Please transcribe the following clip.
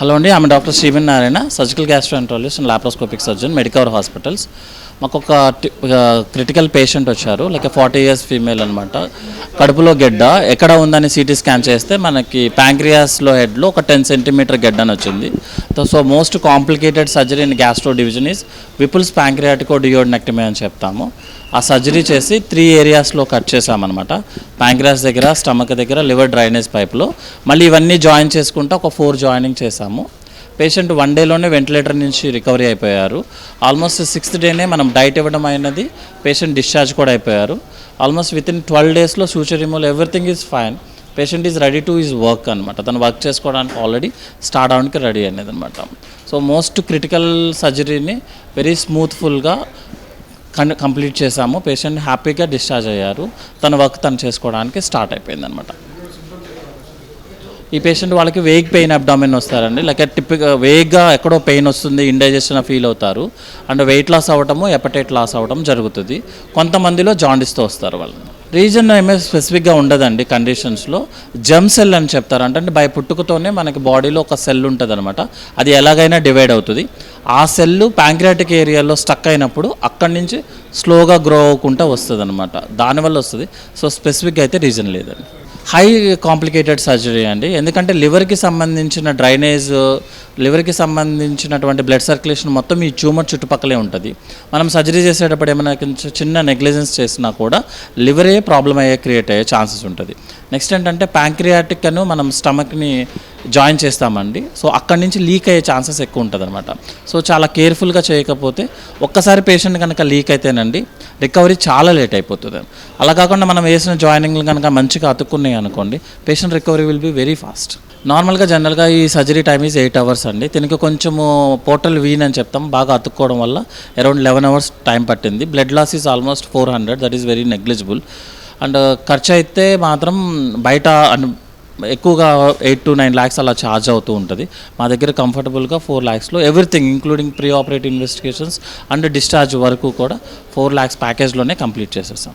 Hello అండి ఆమె doctor Srivan Narayana surgical gastroenterologist and laparoscopic surgeon Medicover hospitals మాకు ఒక క్రిటికల్ పేషెంట్ వచ్చారు లైక్ ఫార్టీ ఇయర్స్ ఫీమేల్ అనమాట కడుపులో గెడ్డ ఎక్కడ ఉందని సిటీ స్కాన్ చేస్తే మనకి ప్యాంక్రియాస్లో హెడ్లో ఒక టెన్ సెంటీమీటర్ గెడ్డ అని వచ్చింది. So most complicated surgery in gastro division is Whipple's pancreaticoduodenectomy అని చెప్తాము. ఆ సర్జరీ చేసి త్రీ ఏరియాస్లో కట్ చేసామన్నమాట ప్యాంక్రియాస్ దగ్గర స్టమక్ దగ్గర లివర్ డ్రైనేజ్ పైప్లో. మళ్ళీ ఇవన్నీ జాయిన్ చేసుకుంటూ ఒక ఫోర్ జాయినింగ్ చేసాము పేషెంట్ వన్ డేలోనే వెంటిలేటర్ నుంచి రికవరీ అయిపోయారు. ఆల్మోస్ట్ సిక్స్త్ డేనే మనం డైట్ ఇవ్వడం అయినది పేషెంట్ డిశ్చార్జ్ కూడా అయిపోయారు. ఆల్మోస్ట్ విత్ ఇన్ ట్వెల్వ్ డేస్లో suture removal everything is fine patient is ready to is work అనమాట తను వర్క్ చేసుకోవడానికి ఆల్రెడీ స్టార్ట్ అవడానికి రెడీ అనేది అనమాట సో మోస్ట్ క్రిటికల్ సర్జరీని వెరీ స్మూత్ఫుల్గా కన్ కంప్లీట్ చేశాము పేషెంట్ హ్యాపీగా డిశ్చార్జ్ అయ్యారు. తన వర్క్ తను చేసుకోవడానికి స్టార్ట్ అయిపోయింది అనమాట ఈ పేషెంట్ వాళ్ళకి వేగ్ పెయిన్ అబ్డామిన్ వస్తారండి. లైక్ టిపిక్ వేగ్గా ఎక్కడో పెయిన్ వస్తుంది ఇండైజెషన్ ఫీల్ అవుతారు. అండ్ వెయిట్ లాస్ అవ్వటము ఎపటైట్ లాస్ అవ్వడం జరుగుతుంది. కొంతమందిలో జాండిస్తో వస్తారు వాళ్ళు రీజన్ ఏమీ స్పెసిఫిక్గా ఉండదండి కండిషన్స్లో జమ్ సెల్ అని చెప్తారు. అంటే బై పుట్టుకతోనే మనకి బాడీలో ఒక సెల్ ఉంటుంది అనమాట అది ఎలాగైనా డివైడ్ అవుతుంది. ఆ సెల్ ప్యాంక్రియాటిక్ ఏరియాలో స్టక్ అయినప్పుడు అక్కడి నుంచి స్లోగా గ్రో అవ్వకుండా వస్తుంది అనమాట దానివల్ల వస్తుంది. సో స్పెసిఫిక్గా అయితే రీజన్ లేదండి. హై కాంప్లికేటెడ్ సర్జరీ అండి. ఎందుకంటే లివర్కి సంబంధించిన డ్రైనేజ్ లివర్కి సంబంధించినటువంటి బ్లడ్ సర్క్యులేషన్ మొత్తం ఈ ట్యూమర్ చుట్టుపక్కలే ఉంటుంది. మనం సర్జరీ చేసేటప్పుడు ఏమైనా చిన్న నెగ్లిజెన్స్ చేసినా కూడా లివరే ప్రాబ్లం అయ్యే క్రియేట్ అయ్యే ఛాన్సెస్ ఉంటుంది. నెక్స్ట్ ఏంటంటే ప్యాంక్రియాటిక్ అను మనం స్టమక్ని జాయిన్ చేస్తామండి. సో అక్కడి నుంచి లీక్ అయ్యే ఛాన్సెస్ ఎక్కువ ఉంటుంది అనమాట సో చాలా కేర్ఫుల్గా చేయకపోతే ఒక్కసారి పేషెంట్ కనుక లీక్ అయితేనండి రికవరీ చాలా లేట్ అయిపోతుంది. అలా కాకుండా మనం వేసిన జాయినింగ్లు కనుక మంచిగా అతుక్కున్నాయి అనుకోండి patient recovery will be very fast నార్మల్గా జనరల్గా ఈ surgery time is eight hours అండి. దీనికి కొంచెము పోర్టల్ వీన్ అని చెప్తాం బాగా అతుక్కోవడం వల్ల అరౌండ్ లెవెన్ అవర్స్ టైం పట్టింది. Blood loss is almost four hundred that is very negligible and ఖర్చు అయితే మాత్రం బయట ఎక్కువగా ఎయిట్ టు నైన్ ల్యాక్స్ అలా ఛార్జ్ అవుతూ ఉంటుంది. మా దగ్గర కంఫర్టబుల్గా four ల్యాక్స్లో everything including pre operative investigations and discharge వరకు కూడా ఫోర్ ల్యాక్స్ ప్యాకేజ్లోనే కంప్లీట్ చేసేస్తాం.